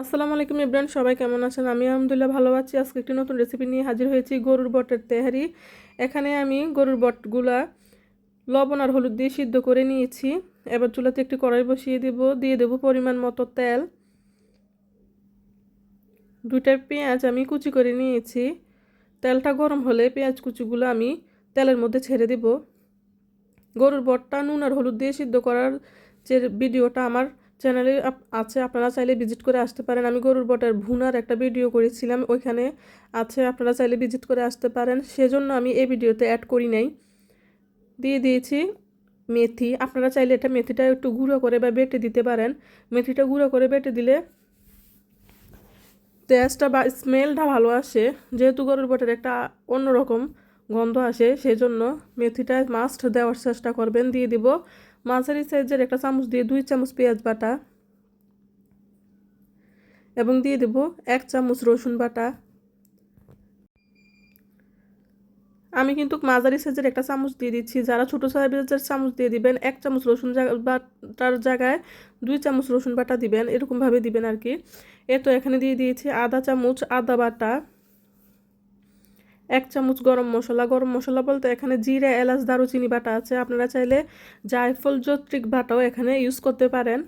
আসসালামু আলাইকুম ইব্রান সবাই কেমন আছেন? আমি আলহামদুলিল্লাহ ভালো আছি। আজকে একটি নতুন রেসিপি নিয়ে হাজির হয়েছি, গরুর বটের তেহারি। এখানে আমি গরুর বটগুলা লবণ আর হলুদ দিয়ে সিদ্ধ করে নিয়েছি। এবার চুলাতে একটি কড়াই বসিয়ে দেব, দিয়ে দেব পরিমাণ মতো তেল। দুইটা পেঁয়াজ আমি কুচি করে নিয়েছি। তেলটা গরম হলে পেঁয়াজ কুচিগুলো আমি তেলের মধ্যে ছেড়ে দেব। গরুর বটটা নুন আর হলুদ দিয়ে সিদ্ধ করার যে ভিডিওটা আমার চ্যানেলে আছে, আপনারা চাইলে ভিজিট করে আসতে পারেন। আমি গরুর বটার ভুনার একটা ভিডিও করেছিলাম, ওইখানে আছে, আপনারা চাইলে ভিজিট করে আসতে পারেন। সেজন্য আমি এই ভিডিওতে অ্যাড করি নাই। দিয়ে দিয়েছি মেথি। আপনারা চাইলে এটা মেথিটা একটু গুঁড়ো করে বা বেটে দিতে পারেন। মেথিটা গুঁড়ো করে বেটে দিলে টেস্টটা বা স্মেলটা ভালো আসে। যেহেতু গরুর বটের একটা অন্যরকম গন্ধ আসে, সেজন্য মেথিটা মাস্ট দেওয়ার চেষ্টা করবেন। দিয়ে দিব মাঝারি সাইজের একটা চামচ দিয়ে দুই চামচ পেঁয়াজ বাটা এবং দিয়ে দেব এক চামচ রসুন বাটা। আমি কিন্তু মাঝারি সাইজের একটা চামচ দিয়ে দিচ্ছি। যারা ছোটো সাইজের চামচ দিয়ে দিবেন, এক চামচ রসুন বাটার জায়গায় দুই চামচ রসুন বাটা দিবেন, এরকমভাবে দিবেন আর কি। এ তো এখানে দিয়ে দিয়েছি আধা চামচ আদা বাটা। এক চামচ গরম মশলা গরম মশলা বলতে এখানে জিরা, এলাচ, দারুচিনি বাটা আছে। আপনারা চাইলে জায়ফল, জত্রিক বাটাও এখানে ইউজ করতে পারেন।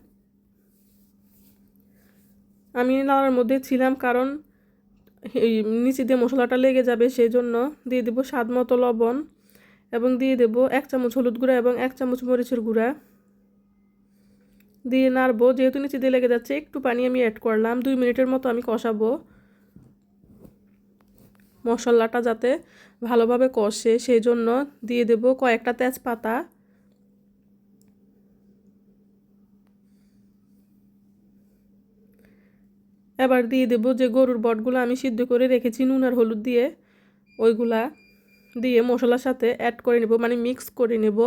আমি নাড়ার মধ্যে ছিলাম কারণ নিচে দিয়ে মশলাটা লেগে যাবে সেই জন্য দিয়ে দেবো স্বাদ মতো লবণ এবং দিয়ে দেব এক চামচ হলুদ গুঁড়া এবং এক চামচ মরিচের গুঁড়া। দিয়ে নাড়বো, যেহেতু নিচে দিয়ে লেগে যাচ্ছে, একটু পানি আমি অ্যাড করলাম, দুই মিনিটের মতো আমি কষাবো। মশলাটা যাতে ভালোভাবে কষে সেই জন্য দিয়ে দেব কয়েকটা তেজপাতা। এবার দিয়ে দেব যে গরুর বটগুলো আমি সিদ্ধ করে রেখেছি নুন আর হলুদ দিয়ে, ওইগুলা দিয়ে মশলার সাথে অ্যাড করে নেব মানে মিক্স করে নেব।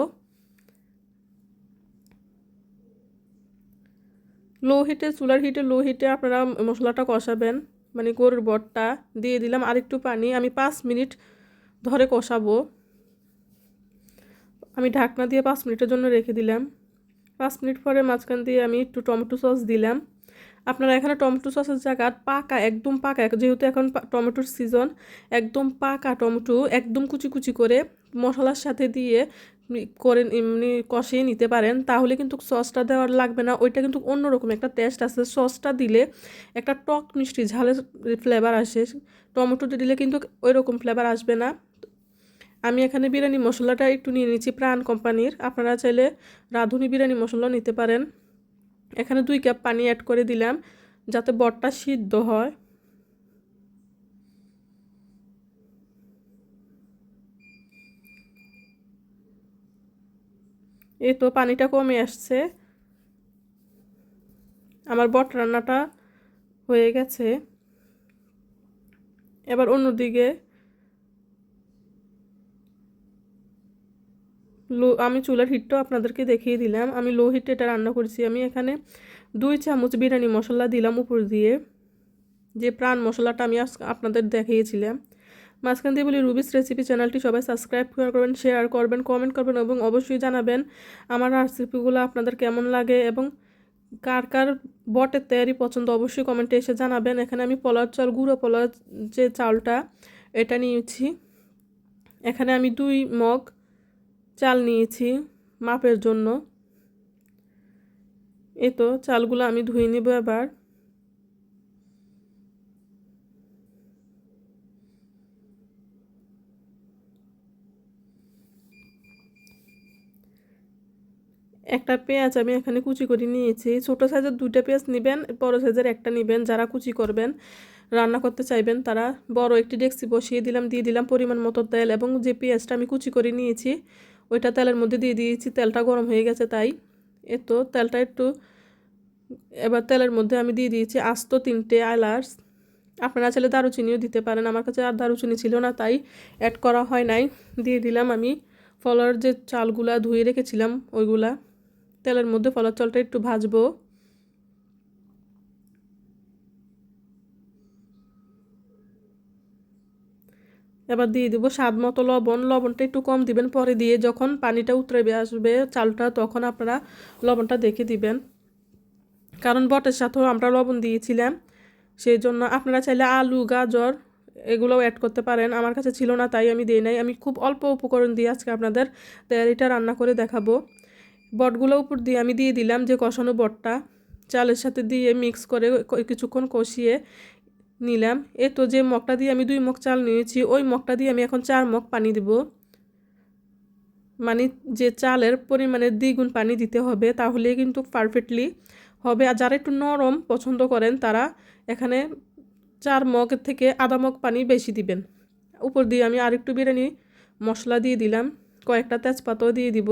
লো হিটে চুলার হিটে লো হিটে আপনারা মশলাটা কষাবেন। মানে গরুর বটটা দিয়ে দিলাম আরেকটু পানি। আমি পাঁচ মিনিট ধরে কষাবো। আমি ঢাকনা দিয়ে পাঁচ মিনিটের জন্য রেখে দিলাম। পাঁচ মিনিট পরে মাঝখান দিয়ে আমি একটু টমেটো সস দিলাম। আপনারা এখানে টমেটো সসের জায়গা পাকা, একদম পাকা, যেহেতু এখন টমেটোর সিজন একদম পাকা টমেটো, একদম কুচি কুচি করে মশলার সাথে দিয়ে করে এমনি কষিয়ে নিতে পারেন, তাহলে কিন্তু সসটা দেওয়ার লাগবে না। ওইটা কিন্তু অন্যরকম একটা টেস্ট আছে। সসটা দিলে একটা টক মিষ্টি, ঝালের ফ্লেভার আসে। টমেটোটা দিলে কিন্তু ওই রকম ফ্লেভার আসবে না। আমি এখানে বিরিয়ানি মশলাটা একটু নিয়ে নিচ্ছি প্রাণ কোম্পানির। আপনারা চাইলে রাঁধুনি বিরিয়ানি মশলাও নিতে পারেন। এখানে দুই কাপ পানি অ্যাড করে দিলাম, যাতে বটটা সিদ্ধ হয়। এই তো পানিটা কমে আসছে। আমার বট রান্নাটা হয়ে গেছে। এবার অন্যদিকে লো, আমি চুলার হিটটাও আপনাদেরকে দেখিয়ে দিলাম। আমি লো হিটে এটা রান্না করেছি। আমি এখানে দুই চামচ বিরিয়ানি মশলা দিলাম উপর দিয়ে। যে প্রাণ মশলাটা আমি আপনাদের দেখিয়েছিলাম। মাঝখান দিয়ে বলি রুবিস রেসিপি চ্যানেলটি সবাই সাবস্ক্রাইব করবেন শেয়ার করবেন কমেন্ট করবেন এবং অবশ্যই জানাবেন আমার রেসিপিগুলো আপনাদের কেমন লাগে এবং কার কার বটের তৈরি পছন্দ অবশ্যই কমেন্টে এসে জানাবেন। এখানে আমি পলার চাল, গুঁড়ো পলার যে চালটা, এটা নিয়েছি। এখানে আমি দুই মগ চাল নিয়েছি মাপের জন্য। এ তো, চালগুলো আমি ধুয়ে নিব এবার। একটা পেঁয়াজ আমি এখানে কুচি করে নিয়েছি। ছোটো সাইজের দুইটা পেঁয়াজ নেবেন, বড়ো সাইজের একটা নেবেন, যারা কুচি করবেন, রান্না করতে চাইবেন, তারা বড় একটি ডেক্সি বসিয়ে দিলাম, দিয়ে দিলাম পরিমাণ মতো তেল এবং যে পেঁয়াজটা আমি কুচি করে নিয়েছি, ওইটা তেলের মধ্যে দিয়ে দিয়েছি, তেলটা গরম হয়ে গেছে তাই। এ তো তেলটা একটু, এবার তেলের মধ্যে আমি দিয়ে দিয়েছি আস্ত তিনটে আইলার্স আপনারা চাইলে দারুচিনিও দিতে পারেন, আমার কাছে আর দারুচিনি ছিল না তাই অ্যাড করা হয় নাই। দিয়ে দিলাম আমি ফলার যে চালগুলা ধুয়ে রেখেছিলাম, ওইগুলা। তেলের মধ্যে ফলার চালটা একটু ভাজবো। এবার দিয়ে দিব স্বাদ মতো লবণ। লবণটা একটু কম দিবেন, পরে দিয়ে যখন পানিটা উতরে আসবে চালটা, তখন আপনারা লবণটা দেখে দিবেন। কারণ বটের সাথেও আমরা লবণ দিয়েছিলাম, সেই জন্য আপনারা চাইলে আলু, গাজর এগুলোও অ্যাড করতে পারেন। আমার কাছে ছিল না, তাই আমি দিই নাই। আমি খুব অল্প উপকরণ দিয়ে আজকে আপনাদের তেয়ারিটা রান্না করে দেখাবো। বটগুলো উপর দিয়ে আমি দিয়ে দিলাম যে কষানো বটটা। চালের সাথে দিয়ে মিক্স করে কিছুক্ষণ কষিয়ে নিলাম। এ তো যে মগটা দিয়ে আমি দুই মগ চাল নিয়েছি, ওই মগটা দিয়ে আমি এখন চার মগ পানি দেব। মানে যে চালের পরিমাণে দ্বিগুণ পানি দিতে হবে, তাহলে কিন্তু পারফেক্টলি হবে। আর যারা একটু নরম পছন্দ করেন, তারা এখানে চার মগের থেকে আধা মগ পানি বেশি দিবেন। উপর দিয়ে আমি আরেকটু বিরিয়ানি মশলা দিয়ে দিলাম, কয়েকটা তেজপাতাও দিয়ে দিব।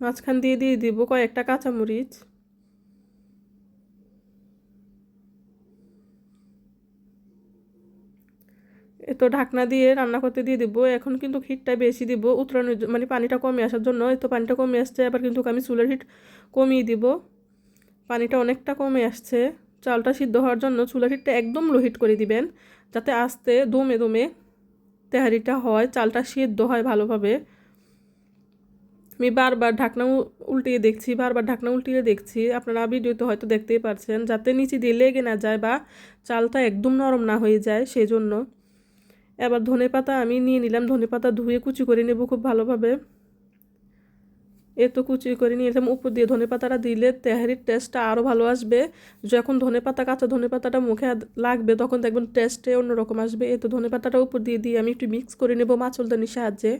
মাঝখান দিয়ে দিয়ে দিব কয়েকটা কাঁচামরিচ। তো ঢাকনা দিয়ে রান্না করতে দিয়ে দিব। এখন কিন্তু হিটটা বেশি দিব উতরানোর মানে পানিটা কমে আসার জন্য। তো পানিটা কমে আসছে এবার কিন্তু আমি চুলের হিট কমিয়ে দিব। পানিটা অনেকটা কমে আসছে। চালটা সিদ্ধ হওয়ার জন্য চুলার হিটটা একদম লো হিট করে দিবেন, যাতে আস্তে দমে দমে তেহারিটা হয়, চালটা সিদ্ধ হয় ভালোভাবে। আমি বারবার ঢাকনা উল্টিয়ে দেখছি, বারবার ঢাকনা উল্টিয়ে দেখছি। আপনারা ভিডিওতে হয়তো দেখতেই পারছেন, যাতে নিচে দিয়ে লেগে না যায় বা চালটা একদম নরম না হয়ে যায় সেই জন্য এবার ধনে পাতা আমি নিয়ে নিলাম, ধনে পাতা ধুয়ে কুচি করে নেব খুব ভালোভাবে। এ তো কুচি করে নিয়ে এলাম, উপর দিয়ে ধনে পাতাটা দিলে তেহারির টেস্টটা আরও ভালো আসবে। যখন ধনে পাতা, কাঁচা ধনে পাতাটা মুখে লাগবে, তখন দেখবেন টেস্টে অন্যরকম আসবে। এ তো ধনে পাতাটা উপর দিয়ে দিয়ে আমি একটু মিক্স করে নেব মাছলদানির সাহায্যে।